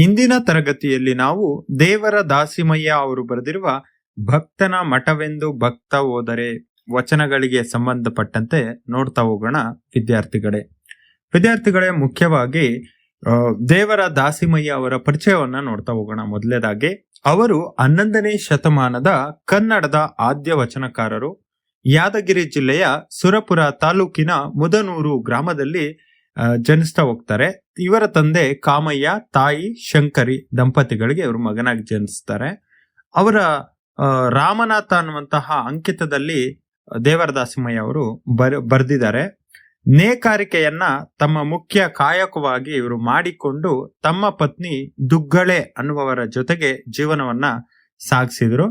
ಇಂದಿನ ತರಗತಿಯಲ್ಲಿ ನಾವು ದೇವರ ದಾಸಿಮಯ್ಯ ಅವರು ಬರೆದಿರುವ ಭಕ್ತನ ಮಠವೆಂದು ಭಕ್ತ ಹೋದರೆ ವಚನಗಳಿಗೆ ಸಂಬಂಧಪಟ್ಟಂತೆ ನೋಡ್ತಾ ಹೋಗೋಣ, ವಿದ್ಯಾರ್ಥಿಗಳೇ. ವಿದ್ಯಾರ್ಥಿಗಳೇ, ಮುಖ್ಯವಾಗಿ ದೇವರ ದಾಸಿಮಯ್ಯ ಅವರ ಪರಿಚಯವನ್ನ ನೋಡ್ತಾ ಹೋಗೋಣ. ಮೊದಲೇದಾಗಿ, ಅವರು ಹನ್ನೊಂದನೇ ಶತಮಾನದ ಕನ್ನಡದ ಆದ್ಯ ವಚನಕಾರರು. ಯಾದಗಿರಿ ಜಿಲ್ಲೆಯ ಸುರಪುರ ತಾಲೂಕಿನ ಮುದನೂರು ಗ್ರಾಮದಲ್ಲಿ ಜನಿಸ್ತಾ ಹೋಗ್ತಾರೆ. ಇವರ ತಂದೆ ಕಾಮಯ್ಯ, ತಾಯಿ ಶಂಕರಿ ದಂಪತಿಗಳಿಗೆ ಇವರು ಮಗನಾಗಿ ಜನಿಸ್ತಾರೆ. ಅವರ ರಾಮನಾಥ ಅನ್ನುವಂತಹ ಅಂಕಿತದಲ್ಲಿ ದೇವರದಾಸಿಮಯ್ಯ ಅವರು ಬರ್, ಬರೆದಿದ್ದಾರೆ. ನೇಕಾರಿಕೆಯನ್ನ ತಮ್ಮ ಮುಖ್ಯ ಕಾಯಕವಾಗಿ ಇವರು ಮಾಡಿಕೊಂಡು ತಮ್ಮ ಪತ್ನಿ ದುಗ್ಗಳೆ ಅನ್ನುವವರ ಜೊತೆಗೆ ಜೀವನವನ್ನ ಸಾಗಿಸಿದ್ರು.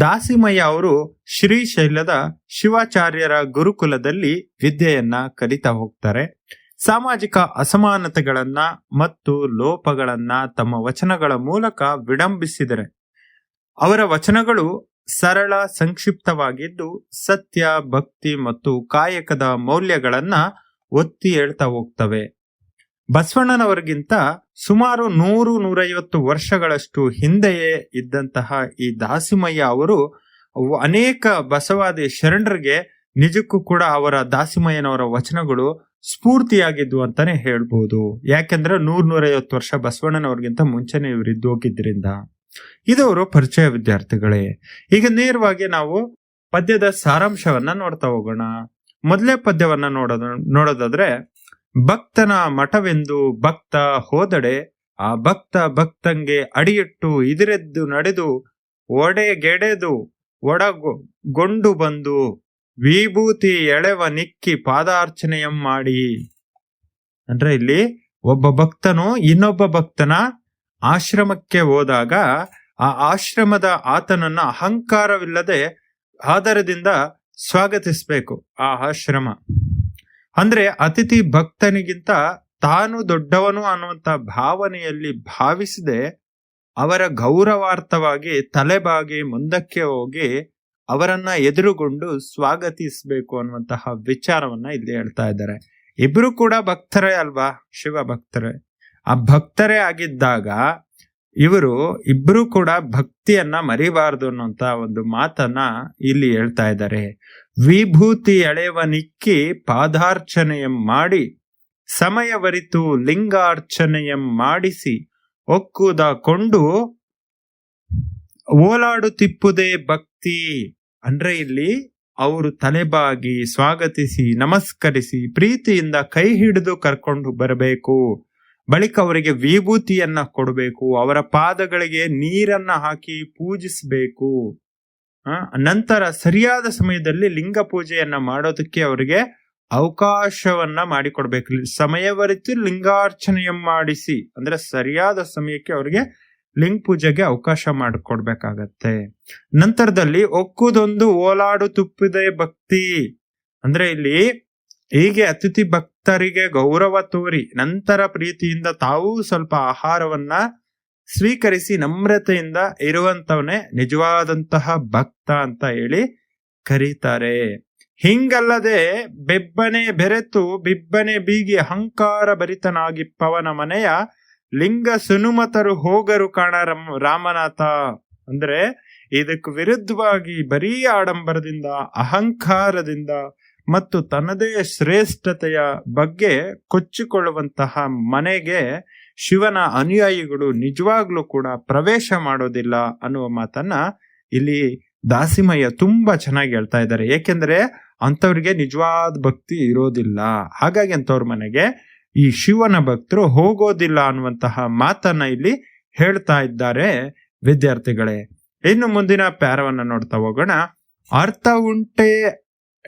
ದಾಸಿಮಯ್ಯ ಅವರು ಶ್ರೀಶೈಲದ ಶಿವಾಚಾರ್ಯರ ಗುರುಕುಲದಲ್ಲಿ ವಿದ್ಯೆಯನ್ನ ಕಲಿತಾ ಹೋಗ್ತಾರೆ. ಸಾಮಾಜಿಕ ಅಸಮಾನತೆಗಳನ್ನ ಮತ್ತು ಲೋಪಗಳನ್ನ ತಮ್ಮ ವಚನಗಳ ಮೂಲಕ ವಿಡಂಬಿಸಿದರೆ ಅವರ ವಚನಗಳು ಸರಳ, ಸಂಕ್ಷಿಪ್ತವಾಗಿದ್ದು ಸತ್ಯ, ಭಕ್ತಿ ಮತ್ತು ಕಾಯಕದ ಮೌಲ್ಯಗಳನ್ನ ಒತ್ತಿ ಹೇಳ್ತಾ ಹೋಗ್ತವೆ. ಬಸವಣ್ಣನವರಿಗಿಂತ ಸುಮಾರು ನೂರು ನೂರೈವತ್ತು ವರ್ಷಗಳಷ್ಟು ಹಿಂದೆಯೇ ಇದ್ದಂತಹ ಈ ದಾಸಿಮಯ್ಯ ಅವರು ಅನೇಕ ಬಸವಾದಿ ಶರಣರಿಗೆ ನಿಜಕ್ಕೂ ಕೂಡ ಅವರ ದಾಸಿಮಯ್ಯನವರ ವಚನಗಳು ಸ್ಫೂರ್ತಿಯಾಗಿದ್ವು ಅಂತಾನೆ ಹೇಳ್ಬೋದು. ಯಾಕೆಂದ್ರೆ ನೂರ್ ನೂರೈವತ್ತು ವರ್ಷ ಬಸವಣ್ಣನವ್ರಿಗಿಂತ ಮುಂಚೆನೆ ಇವ್ರು ಇದ್ದು ಹೋಗಿದ್ರಿಂದ. ಇದವರು ಪರಿಚಯ ವಿದ್ಯಾರ್ಥಿಗಳೇ. ಈಗ ನೇರವಾಗಿ ನಾವು ಪದ್ಯದ ಸಾರಾಂಶವನ್ನ ನೋಡ್ತಾ ಹೋಗೋಣ. ಮೊದಲೇ ಪದ್ಯವನ್ನ ನೋಡೋದ, ನೋಡೋದಾದ್ರೆ, ಭಕ್ತನ ಮಠವೆಂದು ಭಕ್ತ ಹೋದಡೆ, ಆ ಭಕ್ತ ಭಕ್ತಂಗೆ ಅಡಿಯಿಟ್ಟು ಇದಿರೆದ್ದು ನಡೆದು, ಒಡೆಗೆಡೆದು ಒಡಗೊಂಡು ಬಂದು ವಿಭೂತಿ ಎಳೆವ ನಿಕ್ಕಿ ಪಾದಾರ್ಚನೆಯಂ ಮಾಡಿ ಅಂದ್ರೆ ಇಲ್ಲಿ ಒಬ್ಬ ಭಕ್ತನು ಇನ್ನೊಬ್ಬ ಭಕ್ತನ ಆಶ್ರಮಕ್ಕೆ ಹೋದಾಗ ಆ ಆಶ್ರಮದ ಆತನನ್ನ ಅಹಂಕಾರವಿಲ್ಲದೆ ಆದರದಿಂದ ಸ್ವಾಗತಿಸ್ಬೇಕು ಆ ಆಶ್ರಮ. ಅಂದ್ರೆ ಅತಿಥಿ ಭಕ್ತನಿಗಿಂತ ತಾನು ದೊಡ್ಡವನು ಅನ್ನುವಂತ ಭಾವನೆಯಲ್ಲಿ ಭಾವಿಸದೆ ಅವರ ಗೌರವಾರ್ಥವಾಗಿ ತಲೆಬಾಗಿ ಮುಂದಕ್ಕೆ ಹೋಗಿ ಅವರನ್ನ ಎದುರುಗೊಂಡು ಸ್ವಾಗತಿಸಬೇಕು ಅನ್ನುವಂತಹ ವಿಚಾರವನ್ನ ಇಲ್ಲಿ ಹೇಳ್ತಾ ಇದ್ದಾರೆ. ಇಬ್ರು ಕೂಡ ಭಕ್ತರೇ ಅಲ್ವಾ? ಶಿವ ಭಕ್ತರೇ. ಆ ಭಕ್ತರೇ ಆಗಿದ್ದಾಗ ಇವರು ಇಬ್ರು ಕೂಡ ಭಕ್ತಿಯನ್ನ ಮರಿಬಾರದು ಅನ್ನುವಂತ ಒಂದು ಮಾತನ್ನ ಇಲ್ಲಿ ಹೇಳ್ತಾ ಇದ್ದಾರೆ. ವಿಭೂತಿ ಎಳೆವ ನಿಕ್ಕಿ ಪಾದಾರ್ಚನೆಯಂ ಮಾಡಿ, ಸಮಯವರಿತು ಲಿಂಗಾರ್ಚನೆಯಂ ಮಾಡಿಸಿ, ಒಕ್ಕುದ ಕೊಂಡು ಓಲಾಡುತ್ತಿಪ್ಪುದೇ ಭಕ್ತಿ. ಅಂದ್ರೆ ಇಲ್ಲಿ ಅವರು ತಲೆಬಾಗಿ ಸ್ವಾಗತಿಸಿ, ನಮಸ್ಕರಿಸಿ, ಪ್ರೀತಿಯಿಂದ ಕೈ ಹಿಡಿದು ಕರ್ಕೊಂಡು ಬರಬೇಕು. ಬಳಿಕ ಅವರಿಗೆ ವಿಭೂತಿಯನ್ನ ಕೊಡಬೇಕು. ಅವರ ಪಾದಗಳಿಗೆ ನೀರನ್ನ ಹಾಕಿ ಪೂಜಿಸಬೇಕು. ನಂತರ ಸರಿಯಾದ ಸಮಯದಲ್ಲಿ ಲಿಂಗ ಪೂಜೆಯನ್ನ ಮಾಡೋದಕ್ಕೆ ಅವರಿಗೆ ಅವಕಾಶವನ್ನ ಮಾಡಿಕೊಡ್ಬೇಕು. ಸಮಯವರಿತು ಲಿಂಗಾರ್ಚನೆಯ ಮಾಡಿಸಿ, ಅಂದ್ರೆ ಸರಿಯಾದ ಸಮಯಕ್ಕೆ ಅವರಿಗೆ ಲಿಂಗ ಪೂಜೆಗೆ ಅವಕಾಶ ಮಾಡಿಕೊಡ್ಬೇಕಾಗತ್ತೆ. ನಂತರದಲ್ಲಿ ಒಕ್ಕುದೊಂದು ಓಲಾಡು ತುಪ್ಪಿದೆ ಭಕ್ತಿ. ಅಂದ್ರೆ ಇಲ್ಲಿ ಹೀಗೆ ಅತಿಥಿ ಭಕ್ತರಿಗೆ ಗೌರವ ತೋರಿ, ನಂತರ ಪ್ರೀತಿಯಿಂದ ತಾವು ಸ್ವಲ್ಪ ಆಹಾರವನ್ನ ಸ್ವೀಕರಿಸಿ ನಮ್ರತೆಯಿಂದ ಇರುವಂತವನೇ ನಿಜವಾದಂತಹ ಭಕ್ತ ಅಂತ ಹೇಳಿ ಕರೀತಾರೆ. ಹಿಂಗಲ್ಲದೆ ಬೆಬ್ಬನೆ ಬೆರೆತು, ಬಿಬ್ಬನೆ ಬೀಗಿ ಅಹಂಕಾರ ಭರಿತನಾಗಿ ಪವನ ಮನೆಯ ಲಿಂಗ ಸುನುಮತರು ಹೋಗರು ಕಾಣ ರಮ್- ರಾಮನಾಥ. ಅಂದ್ರೆ ಇದಕ್ಕೆ ವಿರುದ್ಧವಾಗಿ ಬರೀ ಆಡಂಬರದಿಂದ, ಅಹಂಕಾರದಿಂದ ಮತ್ತು ತನ್ನದೇ ಶ್ರೇಷ್ಠತೆಯ ಬಗ್ಗೆ ಕೊಚ್ಚಿಕೊಳ್ಳುವಂತಹ ಮನೆಗೆ ಶಿವನ ಅನುಯಾಯಿಗಳು ನಿಜವಾಗ್ಲೂ ಕೂಡ ಪ್ರವೇಶ ಮಾಡೋದಿಲ್ಲ ಅನ್ನುವ ಮಾತನ್ನ ಇಲ್ಲಿ ದಾಸಿಮಯ್ಯ ತುಂಬಾ ಚೆನ್ನಾಗಿ ಹೇಳ್ತಾ ಇದ್ದಾರೆ. ಏಕೆಂದ್ರೆ ಅಂಥವ್ರಿಗೆ ನಿಜವಾದ ಭಕ್ತಿ ಇರೋದಿಲ್ಲ. ಹಾಗಾಗಿ ಅಂಥವ್ರ ಮನೆಗೆ ಈ ಶಿವನ ಭಕ್ತರು ಹೋಗೋದಿಲ್ಲ ಅನ್ನುವಂತಹ ಮಾತನ್ನ ಇಲ್ಲಿ ಹೇಳ್ತಾ ಇದ್ದಾರೆ ವಿದ್ಯಾರ್ಥಿಗಳೇ. ಇನ್ನು ಮುಂದಿನ ಪ್ಯಾರವನ್ನ ನೋಡ್ತಾ ಹೋಗೋಣ. ಅರ್ಥ ಉಂಟೆ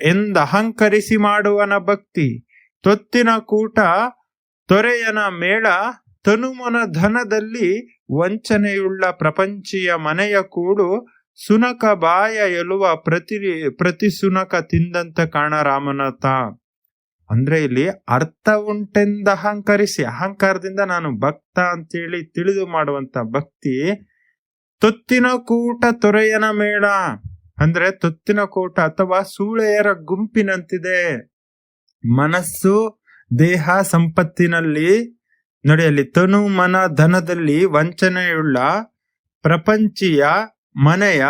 ಎಂದ ಅಹಂಕರಿಸಿ ಮಾಡುವನ ಭಕ್ತಿ. ತೊತ್ತಿನ ಕೂಟ ತೊರೆಯನ ಮೇಳ ತನುಮನ ಧನದಲ್ಲಿ ವಂಚನೆಯುಳ್ಳ ಪ್ರಪಂಚಿಯ ಮನೆಯ ಕೂಡು ಸುನಕ ಬಾಯ ಎಲುವ ಪ್ರತಿ ಪ್ರತಿ ಸುನಕ ತಿಂದಂತ ಕಾಣ ರಾಮನಾಥ ಅಂದ್ರೆ ಇಲ್ಲಿ ಅರ್ಥ ಉಂಟೆಂದ ಅಹಂಕರಿಸಿ, ಅಹಂಕಾರದಿಂದ ನಾನು ಭಕ್ತ ಅಂತೇಳಿ ತಿಳಿದು ಮಾಡುವಂತ ಭಕ್ತಿ ತೊತ್ತಿನ ಕೂಟ ತೊರೆಯನ ಮೇಳ. ಅಂದ್ರೆ ತೊತ್ತಿನ ಕೂಟ ಅಥವಾ ಸೂಳೆಯರ ಗುಂಪಿನಂತಿದೆ. ಮನಸ್ಸು, ದೇಹ, ಸಂಪತ್ತಿನಲ್ಲಿ, ನೋಡಿ ತನು ಮನ ಧನದಲ್ಲಿ ವಂಚನೆಯುಳ್ಳ ಪ್ರಪಂಚಿಯ ಮನೆಯ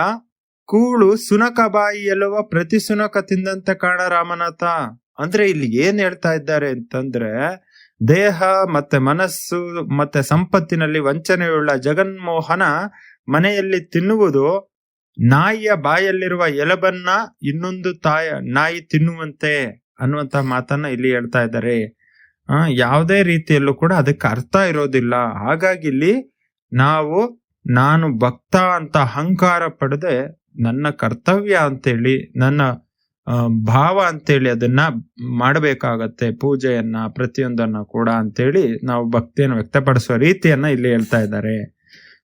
ಕೂಳು ಸುನಕ ಬಾಯಿ ಎಲ್ಲುವ ಪ್ರತಿ ಸುನಕ ತಿಂದಂತೆ ಕಾಣ ರಾಮನಾಥ. ಅಂದ್ರೆ ಇಲ್ಲಿ ಏನ್ ಹೇಳ್ತಾ ಇದ್ದಾರೆ ಅಂತಂದ್ರೆ, ದೇಹ ಮತ್ತೆ ಮನಸ್ಸು ಮತ್ತೆ ಸಂಪತ್ತಿನಲ್ಲಿ ವಂಚನೆಯುಳ್ಳ ಜಗನ್ಮೋಹನ ಮನೆಯಲ್ಲಿ ತಿನ್ನುವುದು, ನಾಯಿಯ ಬಾಯಲ್ಲಿರುವ ಎಲಬನ್ನ ಇನ್ನೊಂದು ತಾಯ, ನಾಯಿ ತಿನ್ನುವಂತೆ ಅನ್ನುವಂತ ಮಾತನ್ನ ಇಲ್ಲಿ ಹೇಳ್ತಾ ಇದ್ದಾರೆ. ಆ, ಯಾವುದೇ ರೀತಿಯಲ್ಲೂ ಕೂಡ ಅದಕ್ಕೆ ಅರ್ಥ ಇರೋದಿಲ್ಲ. ಹಾಗಾಗಿ ಇಲ್ಲಿ ನಾವು, ನಾನು ಭಕ್ತ ಅಂತ ಅಹಂಕಾರ ಪಡೆದೆ ನನ್ನ ಕರ್ತವ್ಯ ಅಂತೇಳಿ, ನನ್ನ ಭಾವ ಅಂತೇಳಿ ಅದನ್ನ ಮಾಡಬೇಕಾಗತ್ತೆ, ಪೂಜೆಯನ್ನ, ಪ್ರತಿಯೊಂದನ್ನ ಕೂಡ ಅಂತೇಳಿ ನಾವು ಭಕ್ತಿಯನ್ನು ವ್ಯಕ್ತಪಡಿಸುವ ರೀತಿಯನ್ನ ಇಲ್ಲಿ ಹೇಳ್ತಾ ಇದ್ದಾರೆ.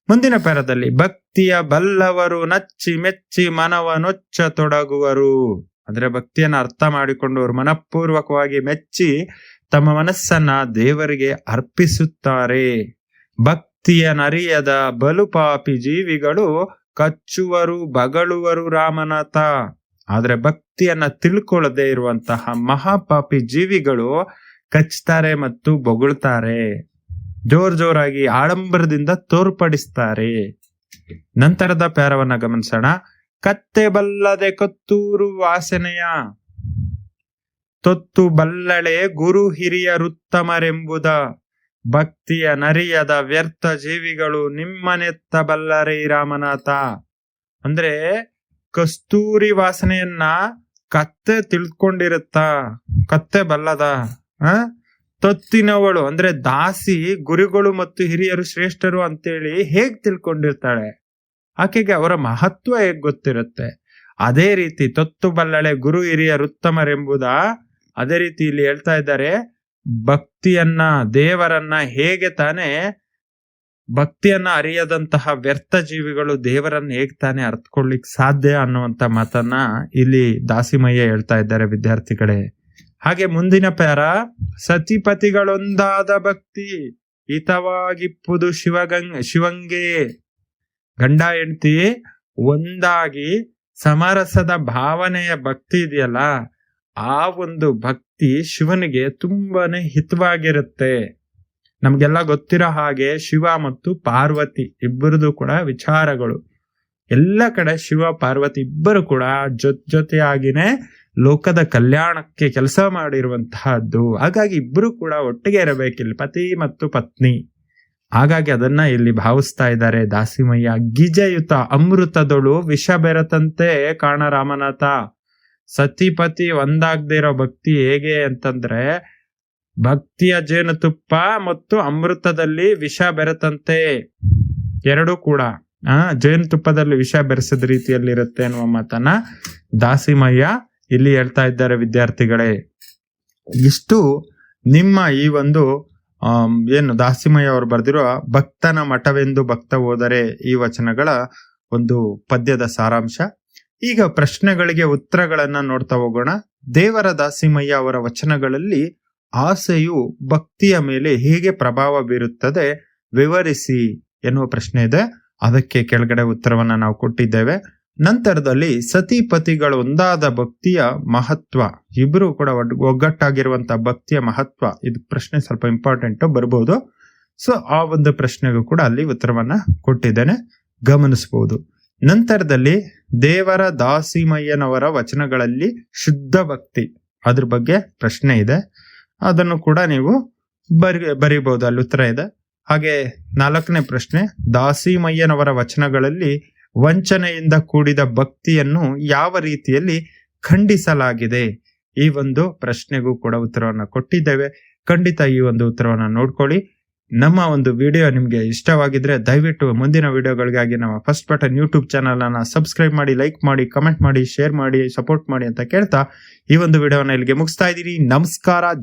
ಮುಂದಿನ ಪೇರದಲ್ಲಿ, ಭಕ್ತಿಯ ಬಲ್ಲವರು ನಚ್ಚಿ ಮೆಚ್ಚಿ ಮನವ ನೊಚ್ಚ ತೊಡಗುವರು. ಅಂದ್ರೆ ಭಕ್ತಿಯನ್ನ ಅರ್ಥ ಮಾಡಿಕೊಂಡವರು ಮನಪೂರ್ವಕವಾಗಿ ಮೆಚ್ಚಿ ತಮ್ಮ ಮನಸ್ಸನ್ನ ದೇವರಿಗೆ ಅರ್ಪಿಸುತ್ತಾರೆ. ಭಕ್ತಿಯ ನರಿಯದ ಬಲುಪಾಪಿ ಜೀವಿಗಳು ಕಚ್ಚುವರು, ಬಗಳುವರು ರಾಮನಾಥ. ಆದ್ರೆ ಭಕ್ತಿಯನ್ನ ತಿಳ್ಕೊಳ್ಳದೆ ಇರುವಂತಹ ಮಹಾಪಾಪಿ ಜೀವಿಗಳು ಕಚ್ತಾರೆ ಮತ್ತು ಬೊಗಳ್ತಾರೆ. ಜೋರ್ ಜೋರಾಗಿ ಆಡಂಬರದಿಂದ ತೋರ್ಪಡಿಸ್ತಾರೆ. ನಂತರದ ಪ್ಯಾರವನ್ನ ಗಮನಿಸೋಣ. ಕತ್ತೆ ಬಲ್ಲದೆ ಕತ್ತೂರು ವಾಸನೆಯ. ತೊತ್ತು ಬಲ್ಲಳೆ ಗುರು ಹಿರಿಯರುತ್ತಮರೆಂಬುದ ಭಕ್ತಿಯ ನರಿಯದ ವ್ಯರ್ಥ ಜೀವಿಗಳು ನಿಮ್ಮನೆತ್ತ ಬಲ್ಲರೇ ರಾಮನಾಥ. ಅಂದ್ರೆ ಕಸ್ತೂರಿ ವಾಸನೆಯನ್ನ ಕತ್ತೆ ತಿಳ್ಕೊಂಡಿರುತ್ತ? ಕತ್ತೆ ಬಲ್ಲದ? ಆ? ತತ್ತಿನವಳು, ಅಂದ್ರೆ ದಾಸಿ, ಗುರುಗಳು ಮತ್ತು ಹಿರಿಯರು ಶ್ರೇಷ್ಠರು ಅಂತೇಳಿ ಹೇಗ್ ತಿಳ್ಕೊಂಡಿರ್ತಾಳೆ? ಆಕೆಗೆ ಅವರ ಮಹತ್ವ ಹೇಗ್ ಗೊತ್ತಿರುತ್ತೆ? ಅದೇ ರೀತಿ ತೊತ್ತು ಬಲ್ಲಳೆ ಗುರು ಹಿರಿಯರು ಉತ್ತಮರೆಂಬುದ? ಅದೇ ರೀತಿ ಇಲ್ಲಿ ಹೇಳ್ತಾ ಇದ್ದಾರೆ, ಭಕ್ತಿಯನ್ನ, ದೇವರನ್ನ ಹೇಗೆ ತಾನೇ ಭಕ್ತಿಯನ್ನ ಅರಿಯದಂತಹ ವ್ಯರ್ಥ ಜೀವಿಗಳು ದೇವರನ್ನ ಹೇಗ್ ತಾನೇ ಅರ್ಥಕೊಳ್ಳಿಕ್ ಸಾಧ್ಯ ಅನ್ನುವಂತ ಮಾತನ್ನ ಇಲ್ಲಿ ದಾಸಿಮಯ್ಯ ಹೇಳ್ತಾ ಇದ್ದಾರೆ ವಿದ್ಯಾರ್ಥಿಗಳೇ. ಹಾಗೆ ಮುಂದಿನ ಪ್ಯಾರ, ಸತಿಪತಿಗಳೊಂದಾದ ಭಕ್ತಿ, ಹಿತವಾಗಿಪ್ಪುದು ಶಿವಗಂಗ್, ಶಿವಂಗೆ. ಗಂಡ, ಹೆಂಡತಿ, ಒಂದಾಗಿ ಸಮರಸದ ಭಾವನೆಯ ಭಕ್ತಿ ಇದೆಯಲ್ಲ, ಆ ಒಂದು ಭಕ್ತಿ ಶಿವನಿಗೆ ತುಂಬಾನೇ ಹಿತವಾಗಿರುತ್ತೆ. ನಮ್ಗೆಲ್ಲ ಗೊತ್ತಿರೋ ಹಾಗೆ ಶಿವ ಮತ್ತು ಪಾರ್ವತಿ ಇಬ್ಬರದು ಕೂಡ ವಿಚಾರಗಳು. ಎಲ್ಲ ಕಡೆ ಶಿವ, ಪಾರ್ವತಿ ಇಬ್ಬರು ಕೂಡ ಜೊತ್ ಜೊತೆಯಾಗಿನೇ ಲೋಕದ ಕಲ್ಯಾಣಕ್ಕೆ ಕೆಲಸ ಮಾಡಿರುವಂತಹದ್ದು. ಹಾಗಾಗಿ ಇಬ್ಬರು ಕೂಡ ಒಟ್ಟಿಗೆ ಇರಬೇಕಿಲ್ಲಿ, ಪತಿ ಮತ್ತು ಪತ್ನಿ. ಹಾಗಾಗಿ ಅದನ್ನ ಇಲ್ಲಿ ಭಾವಿಸ್ತಾ ಇದ್ದಾರೆ ದಾಸಿಮಯ್ಯ. ಗಿಜಯುತ ಅಮೃತದೊಳು ವಿಷ ಬೆರತಂತೆ ಕಾಣ ರಾಮನಾಥ ಸತಿಪತಿ ಒಂದಾಗದೇ ಇರೋ ಭಕ್ತಿ ಹೇಗೆ ಅಂತಂದ್ರೆ ಭಕ್ತಿಯ ಜೇನುತುಪ್ಪ ಮತ್ತು ಅಮೃತದಲ್ಲಿ ವಿಷ ಬೆರೆತಂತೆ. ಎರಡೂ ಕೂಡ, ಆ, ಜೇನುತುಪ್ಪದಲ್ಲಿ ವಿಷ ಬೆರೆಸದ ರೀತಿಯಲ್ಲಿರುತ್ತೆ ಅನ್ನುವ ಮಾತನ್ನ ದಾಸಿಮಯ್ಯ ಇಲ್ಲಿ ಹೇಳ್ತಾ ಇದ್ದಾರೆ ವಿದ್ಯಾರ್ಥಿಗಳೇ. ಇಷ್ಟು ನಿಮ್ಮ ಈ ಒಂದು ಏನು ದಾಸಿಮಯ್ಯ ಅವರು ಬರೆದಿರೋ ಭಕ್ತನ ಮಠವೆಂದು ಭಕ್ತ ಹೋದರೆ ಈ ವಚನಗಳ ಒಂದು ಪದ್ಯದ ಸಾರಾಂಶ. ಈಗ ಪ್ರಶ್ನೆಗಳಿಗೆ ಉತ್ತರಗಳನ್ನ ನೋಡ್ತಾ ಹೋಗೋಣ. ದೇವರ ದಾಸಿಮಯ್ಯ ಅವರ ವಚನಗಳಲ್ಲಿ ಆಸೆಯು ಭಕ್ತಿಯ ಮೇಲೆ ಹೇಗೆ ಪ್ರಭಾವ ಬೀರುತ್ತದೆ ವಿವರಿಸಿ ಎನ್ನುವ ಪ್ರಶ್ನೆ ಇದೆ. ಅದಕ್ಕೆ ಕೆಳಗಡೆ ಉತ್ತರವನ್ನ ನಾವು ಕೊಟ್ಟಿದ್ದೇವೆ. ನಂತರದಲ್ಲಿ ಸತಿಪತಿಗಳು ಒಂದಾದ ಭಕ್ತಿಯ ಮಹತ್ವ. ಇಬ್ರು ಕೂಡ ಒಗ್ಗಟ್ಟಾಗಿರುವಂತಹ ಒಗ್ಗಟ್ಟಾಗಿರುವಂತ ಭಕ್ತಿಯ ಮಹತ್ವ. ಇದು ಪ್ರಶ್ನೆ ಸ್ವಲ್ಪ ಇಂಪಾರ್ಟೆಂಟ್ ಬರ್ಬೋದು. ಸೊ ಆ ಒಂದು ಪ್ರಶ್ನೆಗೂ ಕೂಡ ಅಲ್ಲಿ ಉತ್ತರವನ್ನ ಕೊಟ್ಟಿದ್ದೇನೆ. ಗಮನಿಸಬಹುದು ನಂತರದಲ್ಲಿ ದೇವರ ದಾಸಿಮಯ್ಯನವರ ವಚನಗಳಲ್ಲಿ ಶುದ್ಧ ಭಕ್ತಿ. ಅದ್ರ ಬಗ್ಗೆ ಪ್ರಶ್ನೆ ಇದೆ. ಅದನ್ನು ಕೂಡ ನೀವು ಬರಿ, ಬರೀಬಹುದು. ಅಲ್ಲಿ ಉತ್ತರ ಇದೆ. ಹಾಗೆ ನಾಲ್ಕನೇ ಪ್ರಶ್ನೆ, ದಾಸಿಮಯ್ಯನವರ ವಚನಗಳಲ್ಲಿ ವಂಚನೆಯಿಂದ ಕೂಡಿದ ಭಕ್ತಿಯನ್ನು ಯಾವ ರೀತಿಯಲ್ಲಿ ಖಂಡಿಸಲಾಗಿದೆ? ಈ ಒಂದು ಪ್ರಶ್ನೆಗೂ ಕೂಡ ಉತ್ತರವನ್ನು ಕೊಟ್ಟಿದ್ದೇವೆ. ಖಂಡಿತ ಈ ಒಂದು ಉತ್ತರವನ್ನು ನೋಡ್ಕೊಳ್ಳಿ. ನಮ್ಮ ಒಂದು ವಿಡಿಯೋ ನಿಮಗೆ ಇಷ್ಟವಾಗಿದ್ರೆ ದಯವಿಟ್ಟು ಮುಂದಿನ ವಿಡಿಯೋಗಳಿಗಾಗಿ ನಮ್ಮ ಫಸ್ಟ್ ಬಟನ್ ಯೂಟ್ಯೂಬ್ ಚಾನಲ್ ಅನ್ನ ಸಬ್ಸ್ಕ್ರೈಬ್ ಮಾಡಿ ಲೈಕ್ ಮಾಡಿ ಕಮೆಂಟ್ ಮಾಡಿ ಶೇರ್ ಮಾಡಿ ಸಪೋರ್ಟ್ ಮಾಡಿ ಅಂತ ಕೇಳ್ತಾ ಈ ಒಂದು ವಿಡಿಯೋನ ಇಲ್ಲಿಗೆ ಮುಗಿಸ್ತಾ ಇದ್ದೀನಿ. ನಮಸ್ಕಾರ. ಜೈ